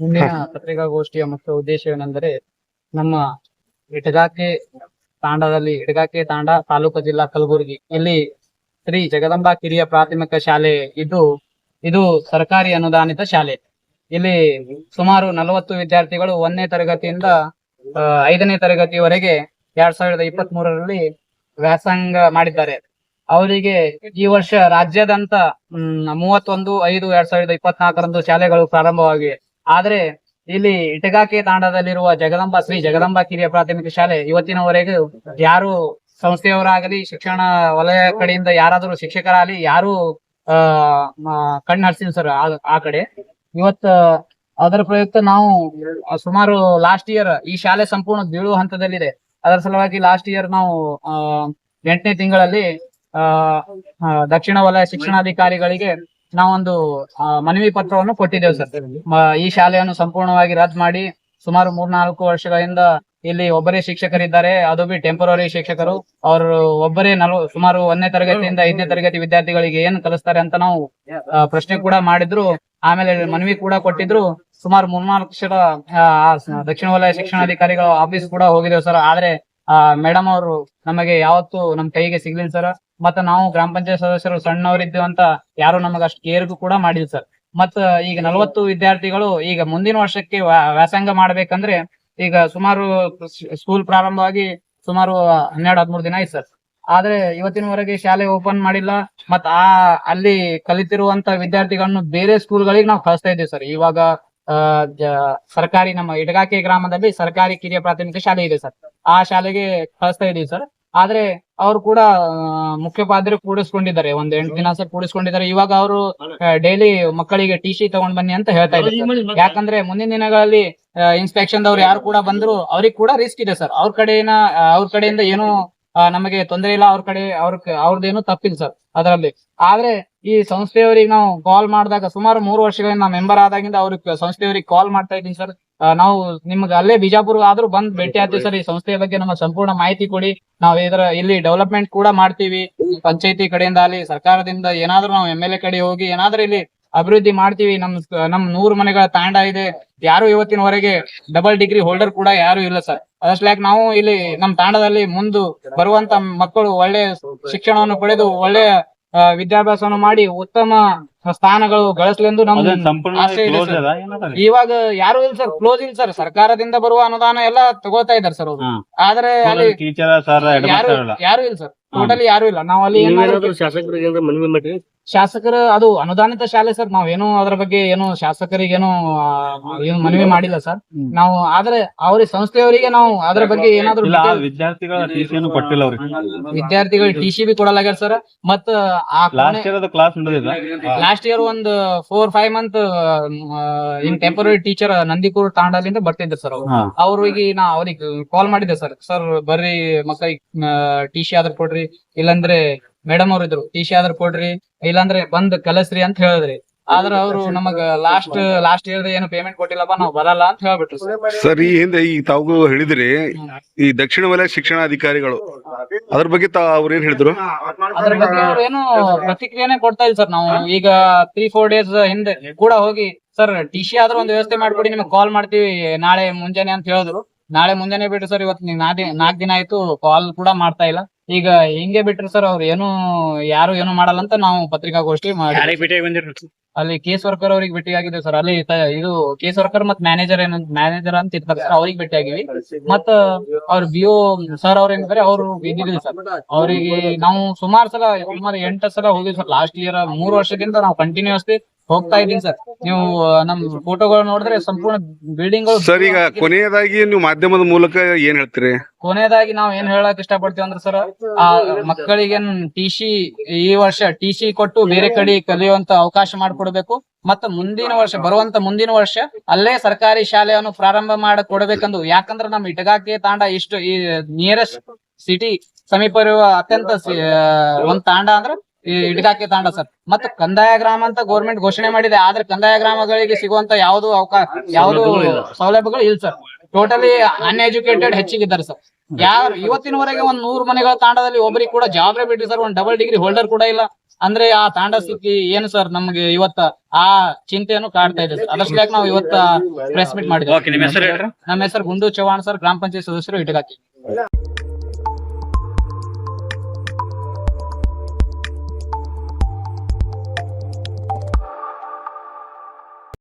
ಮುಂದಿನ ಪತ್ರಿಕಾಗೋಷ್ಠಿಯ ಮುಖ್ಯ ಉದ್ದೇಶವೇನೆಂದರೆ ನಮ್ಮ ಇಟಗಾಕೆ ತಾಂಡದಲ್ಲಿ ಇಟಗಾಕೆ ತಾಂಡ ತಾಲೂಕು ಜಿಲ್ಲಾ ಕಲಬುರಗಿ ಇಲ್ಲಿ ಶ್ರೀ ಜಗದಂಬಾ ಕಿರಿಯ ಪ್ರಾಥಮಿಕ ಶಾಲೆ ಇದು ಇದು ಸರ್ಕಾರಿ ಅನುದಾನಿತ ಶಾಲೆ. ಇಲ್ಲಿ ಸುಮಾರು ನಲವತ್ತು ವಿದ್ಯಾರ್ಥಿಗಳು ಒಂದನೇ ತರಗತಿಯಿಂದ ಐದನೇ ತರಗತಿವರೆಗೆ ಎರಡ್ ಸಾವಿರದ ಇಪ್ಪತ್ತ್ ಮೂರರಲ್ಲಿ ವ್ಯಾಸಂಗ ಮಾಡಿದ್ದಾರೆ. ಅವರಿಗೆ ಈ ವರ್ಷ ರಾಜ್ಯಾದ್ಯಂತ ಹ್ಮ್, ಮೂವತ್ತೊಂದು ಐದು ಎರಡ್ ಸಾವಿರದ ಇಪ್ಪತ್ನಾಲ್ಕರಂದು ಶಾಲೆಗಳು ಪ್ರಾರಂಭವಾಗಿವೆ. ಆದ್ರೆ ಇಲ್ಲಿ ಇಟಗಾಕೆ ತಾಂಡದಲ್ಲಿರುವ ಜಗದಂಬ, ಶ್ರೀ ಜಗದಂಬ ಕಿರಿಯ ಪ್ರಾಥಮಿಕ ಶಾಲೆ ಇವತ್ತಿನವರೆಗೂ ಯಾರು ಸಂಸ್ಥೆಯವರಾಗಲಿ, ಶಿಕ್ಷಣ ವಲಯ ಕಡೆಯಿಂದ ಯಾರಾದರೂ ಶಿಕ್ಷಕರಾಗಲಿ, ಯಾರು, ಆ ಕಣ್ಣು ಹರಿಸಿಲ್ಲ ಸರ್ ಆ ಕಡೆ. ಇವತ್ತ ಅದರ ಪ್ರಯುಕ್ತ ನಾವು ಸುಮಾರು ಲಾಸ್ಟ್ ಇಯರ್ ಈ ಶಾಲೆ ಸಂಪೂರ್ಣ ಬೀಳುವ ಹಂತದಲ್ಲಿದೆ. ಅದರ ಸಲುವಾಗಿ ಲಾಸ್ಟ್ ಇಯರ್ ನಾವು ಎಂಟನೇ ತಿಂಗಳಲ್ಲಿ ದಕ್ಷಿಣ ವಲಯ ಶಿಕ್ಷಣಾಧಿಕಾರಿಗಳಿಗೆ ನಾವೊಂದು ಮನವಿ ಪತ್ರವನ್ನು ಕೊಟ್ಟಿದ್ದೇವೆ ಸರ್. ಈ ಶಾಲೆಯನ್ನು ಸಂಪೂರ್ಣವಾಗಿ ರದ್ದು ಮಾಡಿ ಸುಮಾರು ಮೂರ್ನಾಲ್ಕು ವರ್ಷಗಳಿಂದ ಇಲ್ಲಿ ಒಬ್ಬರೇ ಶಿಕ್ಷಕರಿದ್ದಾರೆ. ಅದು ಬಿ ಟೆಂಪರರಿ ಶಿಕ್ಷಕರು. ಅವರು ಒಬ್ಬರೇ ನಲ್ವ, ಸುಮಾರು ಒಂದನೇ ತರಗತಿಯಿಂದ ಐದನೇ ತರಗತಿ ವಿದ್ಯಾರ್ಥಿಗಳಿಗೆ ಏನು ಕಲಿಸ್ತಾರೆ ಅಂತ ನಾವು ಪ್ರಶ್ನೆ ಕೂಡ ಮಾಡಿದ್ರು. ಆಮೇಲೆ ಮನವಿ ಕೂಡ ಕೊಟ್ಟಿದ್ರು. ಸುಮಾರು ಮೂರ್ನಾಲ್ಕು ದಕ್ಷಿಣ ವಲಯ ಶಿಕ್ಷಣಾಧಿಕಾರಿಗಳ ಆಫೀಸ್ ಕೂಡ ಹೋಗಿದ್ದೇವೆ ಸರ್. ಆದ್ರೆ ಮೇಡಮ್ ಅವರು ನಮಗೆ ಯಾವತ್ತು ನಮ್ ಕೈಗೆ ಸಿಗ್ಲಿಲ್ಲ ಸರ್ ಮತ್ತೆ ನಾವು ಗ್ರಾಮ ಪಂಚಾಯತ್ ಸದಸ್ಯರು ಸಣ್ಣವರಿದ್ದೇವೆ ಅಂತ ಯಾರು ನಮಗೆ ಅಷ್ಟು ಕೇರ್ಗೂ ಕೂಡ ಮಾಡಿಲ್ಲ ಸರ್ ಮತ್ತ ಈಗ ನಲವತ್ತು ವಿದ್ಯಾರ್ಥಿಗಳು ಈಗ ಮುಂದಿನ ವರ್ಷಕ್ಕೆ ವ್ಯಾ- ವ್ಯಾಸಂಗ ಮಾಡ್ಬೇಕಂದ್ರೆ ಈಗ ಸುಮಾರು ಸ್ಕೂಲ್ ಪ್ರಾರಂಭವಾಗಿ ಸುಮಾರು ಹನ್ನೆರಡು ಹದಿಮೂರು ದಿನ ಆಯ್ತು ಸರ್ ಆದ್ರೆ ಇವತ್ತಿನವರೆಗೆ ಶಾಲೆ ಓಪನ್ ಮಾಡಿಲ್ಲ. ಮತ್ ಆ ಅಲ್ಲಿ ಕಲಿತಿರುವಂತ ವಿದ್ಯಾರ್ಥಿಗಳನ್ನು ಬೇರೆ ಸ್ಕೂಲ್ಗಳಿಗೆ ನಾವು ಕಳಿಸ್ತಾ ಇದ್ದೀವಿ ಸರ್ ಇವಾಗ ಆ, ಸರ್ಕಾರಿ ನಮ್ಮ ಇಡಗಾಕೆ ಗ್ರಾಮದಲ್ಲಿ ಸರ್ಕಾರಿ ಕಿರಿಯ ಪ್ರಾಥಮಿಕ ಶಾಲೆ ಇದೆ ಸರ್. ಆ ಶಾಲೆಗೆ ಕಳಿಸ್ತಾ ಇದೀವಿ ಸರ್. ಆದ್ರೆ ಅವರು ಕೂಡ ಮುಖ್ಯೋಪಾಧ್ಯಾಯರು ಕೂಡಿಸ್ಕೊಂಡಿದ್ದಾರೆ. ಒಂದ್ ಎಂಟು ದಿನ ಸರ್ ಕೂಡಿಸ್ಕೊಂಡಿದ್ದಾರೆ. ಇವಾಗ ಅವರು ಡೈಲಿ ಮಕ್ಕಳಿಗೆ ಟಿ ಸಿ ತಗೊಂಡ್ ಬನ್ನಿ ಅಂತ ಹೇಳ್ತಾ ಇದ್ದಾರೆ ಯಾಕಂದ್ರೆ ಮುಂದಿನ ದಿನಗಳಲ್ಲಿ ಇನ್ಸ್ಪೆಕ್ಷನ್ ದವ್ರು ಯಾರು ಕೂಡ ಬಂದ್ರು, ಅವ್ರಿಗೆ ಕೂಡ ರಿಸ್ಕ್ ಇದೆ ಸರ್. ಅವ್ರ ಕಡೆನ ಅವ್ರ ಕಡೆಯಿಂದ ಏನು ನಮಗೆ ತೊಂದರೆ ಇಲ್ಲ ಅವ್ರ ಕಡೆ ಅವ್ರ ಅವ್ರದ್ದೇನು ತಪ್ಪಿಲ್ಲ ಸರ್ ಅದರಲ್ಲಿ. ಆದ್ರೆ ಈ ಸಂಸ್ಥೆಯವರಿಗೆ ನಾವು ಕಾಲ್ ಮಾಡಿದಾಗ ಸುಮಾರು ಮೂರು ವರ್ಷಗಳಿಂದ ನಾವು ಮೆಂಬರ್ ಆದಾಗಿಂದ ಅವ್ರಿಗೆ ಸಂಸ್ಥೆಯವರಿಗೆ ಕಾಲ್ ಮಾಡ್ತಾ ಇದ್ದೀನಿ ಸರ್. ನಾವು ನಿಮ್ಗೆ ಅಲ್ಲೇ ಬಿಜಾಪುರ ಆದ್ರೂ ಬಂದ್ ಭೇಟಿ ಆಗ್ತೀವಿ ಸರ್. ಈ ಸಂಸ್ಥೆಯ ಬಗ್ಗೆ ನಮ್ಮ ಸಂಪೂರ್ಣ ಮಾಹಿತಿ ಕೊಡಿ. ನಾವು ಇದರ ಇಲ್ಲಿ ಡೆವಲಪ್ಮೆಂಟ್ ಕೂಡ ಮಾಡ್ತೀವಿ. ಪಂಚಾಯತಿ ಕಡೆಯಿಂದ ಅಲ್ಲಿ ಸರ್ಕಾರದಿಂದ ಏನಾದ್ರೂ ನಾವು ಎಂ ಎಲ್ ಎ ಕಡೆ ಹೋಗಿ ಏನಾದ್ರೂ ಇಲ್ಲಿ ಅಭಿವೃದ್ಧಿ ಮಾಡ್ತೀವಿ. ನಮ್ ನಮ್ ನೂರು ಮನೆಗಳ ತಾಂಡ ಇದೆ. ಯಾರು ಇವತ್ತಿನವರೆಗೆ ಡಬಲ್ ಡಿಗ್ರಿ ಹೋಲ್ಡರ್ ಕೂಡ ಯಾರು ಇಲ್ಲ ಸರ್ ಲೈಕ್ ನಾವು ಇಲ್ಲಿ ನಮ್ ತಾಂಡದಲ್ಲಿ ಮುಂದು ಬರುವಂತ ಮಕ್ಕಳು ಒಳ್ಳೆ ಶಿಕ್ಷಣವನ್ನು ಪಡೆದು ಒಳ್ಳೆಯ ವಿದ್ಯಾಭ್ಯಾಸವನ್ನು ಮಾಡಿ ಉತ್ತಮ ಸ್ಥಾನಗಳು ಗಳಿಸ್ಲೆಂದು ನಮ್ದು ಆಸೆ ಇದೆ ಸರ್. ಇವಾಗ ಯಾರು ಇಲ್ಲ ಸರ್ ಕ್ಲೋಸ್ ಇಲ್ಲ ಸರ್. ಸರ್ಕಾರದಿಂದ ಬರುವ ಅನುದಾನ ಎಲ್ಲ ತಗೋತಾ ಇದಾರೆ ಸರ್ ಅವರು. ಹಾ. ಆದ್ರೆ ಅಲ್ಲಿ ಟೀಚರ್ ಸರ್ ಹೆಡ್ ಯಾರು ಇಲ್ಲ ಯಾರು ಇಲ್ಲ ಸರ್. ಟೋಟಲಿ ಯಾರು ಇಲ್ಲ. ನಾವು ಅಲ್ಲಿ ಶಾಸಕರ ನೀವೇನಾದ್ರೂ ಶಾಸಕರಿಗೆ ಏನಾದ್ರು ಮನವಿ ಮಾಡಿ ಶಾಸಕರು ಅದು ಅನುದಾನಿತ ಶಾಲೆ ಸರ್. ನಾವೇನು ಅದ್ರ ಬಗ್ಗೆ ಏನು ಶಾಸಕರಿಗೇನು ಏನು ಏನು ಮನವಿ ಮಾಡಿಲ್ಲ ಸರ್. ಹ್ಮ್. ನಾವು ಆದ್ರೆ ಅವ್ರಿಗೆ ಸಂಸ್ಥೆಯವರಿಗೆ ನಾವು ಅದ್ರ ಬಗ್ಗೆ ಏನಾದ್ರು ಇಲ್ಲ ಆ detail- ವಿದ್ಯಾರ್ಥಿಗಳ ಟಿಸಿಯನ್ನು ಕೊಟ್ಟಿಲ್ಲ ಅವ್ರಿಗೆ. ವಿದ್ಯಾರ್ಥಿಗಳು ಟಿ ಸಿ ಬಿ ಕೊಡಲಾಗ್ಯಾರ ಸರ್. ಮತ್ತ ಆ ಲಾಸ್ಟ್ ಇಯರ್ ಅದು ಕ್ಲಾಸ್ ನಡೆದಿಲ್ಲ ಲಾಸ್ಟ್ ಇಯರ್ ಒಂದು four five month in temporary teacher Nandikur ತಾಂಡಲಿಂದ ಬರ್ತಿದ್ರು ಸರ್ ಅವ್ರು. ಅವ್ರಿಗೆ ನಾ ಅವ್ರಿಗೆ ಕಾಲ್ ಮಾಡಿದ್ದೆ ಸರ್ ಸರ್ ಬರ್ರಿ ಮಕ್ಕಳಿಗೆ ಟಿ ಸಿ ಆದ್ರ ಕೊಡ್ರಿ ಇಲ್ಲಾಂದ್ರೆ ಮೇಡಮ್ ಅವ್ರಿದ್ರು ಟಿ ಸಿ ಆದ್ರ ಕೊಡ್ರಿ ಇಲ್ಲಾಂದ್ರೆ ಬಂದ್ ಕಲಸ್ರಿ ಅಂತ ಹೇಳಿದ್ರಿ. ಆದ್ರ ಅವರು ನಮಗ ಲಾಸ್ಟ್ ಲಾಸ್ಟ್ ಇಯರ್ ಏನು ಪೇಮೆಂಟ್ ಕೊಟ್ಟಿಲ್ಲಪ್ಪ ನಾವು ಬರಲ್ಲ ಅಂತ ಹೇಳ್ಬಿಟ್ರು ಸರ್. ಸರ್ ಈ ಹಿಂದೆ ಈ ತಾವು ಹೇಳಿದ್ರಿ ಈ ದಕ್ಷಿಣ ವಲಯ ಶಿಕ್ಷಣಾಧಿಕಾರಿಗಳು ಅದ್ರ ಬಗ್ಗೆ ತಾ ಅವ್ರ ಏನ್ ಹೇಳಿದ್ರು? ಅದ್ರ ಬಗ್ಗೆ ಅವ್ರು ಏನು ಪ್ರತಿಕ್ರಿಯೆನೆ ಕೊಡ್ತಾ ಇಲ್ಲ ಸರ್ ನಾವು. ಈಗ ತ್ರೀ ಫೋರ್ ಡೇಸ್ ಹಿಂದೆ ಕೂಡ ಹೋಗಿ ಸರ್ ಟಿ ಸಿ ಆದ್ರೂ ಒಂದು ವ್ಯವಸ್ಥೆ ಮಾಡ್ಕೊಡಿ ನಿಮ್ಗೆ ಕಾಲ್ ಮಾಡ್ತೀವಿ ನಾಳೆ ಮುಂಜಾನೆ ಅಂತ ಹೇಳಿದ್ರು. ನಾಳೆ ಮುಂಜಾನೆ ಬಿಟ್ರು ಸರ್ ಇವತ್ತು ನಾಲ್ಕು ದಿನ ಆಯ್ತು ಕಾಲ್ ಕೂಡ ಮಾಡ್ತಾ ಇಲ್ಲ. ಈಗ ಹಿಂಗೆ ಬಿಟ್ರು ಸರ್ ಅವ್ರು ಏನು ಯಾರು ಏನು ಮಾಡಲ್ಲ ಅಂತ ನಾವು ಪತ್ರಿಕಾಗೋಷ್ಠಿ ಮಾಡಿ ಭೇಟಿಯಾಗಿ ಅಲ್ಲಿ ಕೇಸ್ ವರ್ಕರ್ ಅವ್ರಿಗೆ ಭೇಟಿ ಆಗಿದ್ದೇವೆ ಸರ್ ಅಲ್ಲಿ ಇದು ಕೇಸ್ ವರ್ಕರ್ ಮತ್ ಮ್ಯಾನೇಜರ್ ಏನ ಮ್ಯಾನೇಜರ್ ಅಂತ ಇರ್ತಾರೆ ಸರ್ ಅವ್ರಿಗೆ ಭೇಟಿ ಆಗಿವಿ ಮತ್ತ ಅವ್ರ ಬಿ ಸರ್ ಅವ್ರ ಏನಂದ್ರೆ ಅವ್ರು ಬಿದ್ದಿದ್ವಿ ಸರ್ ಅವರಿಗೆ ನಾವು ಸುಮಾರು ಸಲ, ಸುಮಾರು ಎಂಟು ಸಲ ಹೋಗಿದ್ವಿ ಸರ್ ಲಾಸ್ಟ್ ಇಯರ್ ಮೂರು ವರ್ಷದಿಂದ ನಾವು ಕಂಟಿನ್ಯೂಸ್ಲಿ ಹೋಗ್ತಾ ಇದೀನಿ ಸರ್. ನೀವು ನಮ್ ಫೋಟೋಗಳು ನೋಡಿದ್ರೆ ಸಂಪೂರ್ಣ ಬಿಲ್ಡಿಂಗ್ ಸರ್ ಈಗ ಕೊನೆಯದಾಗಿ ನೀವು ಮಾಧ್ಯಮದ ಮೂಲಕ ಏನ್ ಹೇಳ್ತೀರಿ? ಕೊನೆಯದಾಗಿ ನಾವ್ ಏನ್ ಹೇಳಕ್ ಇಷ್ಟಪಡ್ತೀವಿ ಅಂದ್ರೆ ಸರ್ ಆ ಮಕ್ಕಳಿಗೆ ಟಿ ಸಿ ಈ ವರ್ಷ ಟಿ ಸಿ ಕೊಟ್ಟು ಬೇರೆ ಕಡೆ ಕಲಿಯುವಂತ ಅವಕಾಶ ಮಾಡಿಕೊಡ್ಬೇಕು. ಮತ್ತ ಮುಂದಿನ ವರ್ಷ ಬರುವಂತ ಮುಂದಿನ ವರ್ಷ ಅಲ್ಲೇ ಸರ್ಕಾರಿ ಶಾಲೆಯನ್ನು ಪ್ರಾರಂಭ ಮಾಡ ಕೊಡಬೇಕಂದು ಯಾಕಂದ್ರೆ ನಮ್ ಇಟಗಾಕಿ ತಾಂಡ ಇಷ್ಟು ಈ ನಿಯರೆಸ್ಟ್ ಸಿಟಿ ಸಮೀಪ ಇರುವ ಅತ್ಯಂತ ಒಂದ್ ತಾಂಡ ಅಂದ್ರೆ ಈ ತಾಂಡ ಸರ್. ಮತ್ತ ಕಂದಾಯ ಗ್ರಾಮ ಅಂತ ಗೌರ್ಮೆಂಟ್ ಘೋಷಣೆ ಮಾಡಿದೆ. ಆದ್ರೆ ಕಂದಾಯ ಗ್ರಾಮಗಳಿಗೆ ಸಿಗುವಂತ ಯಾವ್ದು ಅವಕಾಶ ಯಾವ್ದು ಸೌಲಭ್ಯಗಳು ಇಲ್ಲ ಸರ್. ಟೋಟಲಿ ಅನ್ಎಜುಕೇಟೆಡ್ ಹೆಚ್ಚಿಗಿದ್ದಾರೆ ಸರ್. ಯಾವ ಇವತ್ತಿನವರೆಗೆ ಒಂದ್ ನೂರು ಮನೆಗಳ ತಾಂಡದಲ್ಲಿ ಒಬ್ಬರಿಗೆ ಕೂಡ ಜಾಬ್ರೇ ಬಿಟ್ರಿ ಸರ್. ಒಂದ್ ಡಬಲ್ ಡಿಗ್ರಿ ಹೋಲ್ಡರ್ ಕೂಡ ಇಲ್ಲ. ಅಂದ್ರೆ ಆ ತಾಂಡ ಸಿಕ್ಕಿ ಏನು ಸರ್? ನಮ್ಗೆ ಇವತ್ತ ಆ ಚಿಂತೆಯನ್ನು ಕಾಡ್ತಾ ಇದೆ ಸರ್. ನಾವು ಇವತ್ತ ಪ್ರೆಸ್ ಮೀಟ್ ಮಾಡಿದ್ವಿ? ನಮ್ಮ ಹೆಸರು ಗುಂಡು ಚೌಹಾಣ್ ಸರ್. ಗ್ರಾಮ ಪಂಚಾಯತ್ ಸದಸ್ಯರು ಇಟಗಾಕಿ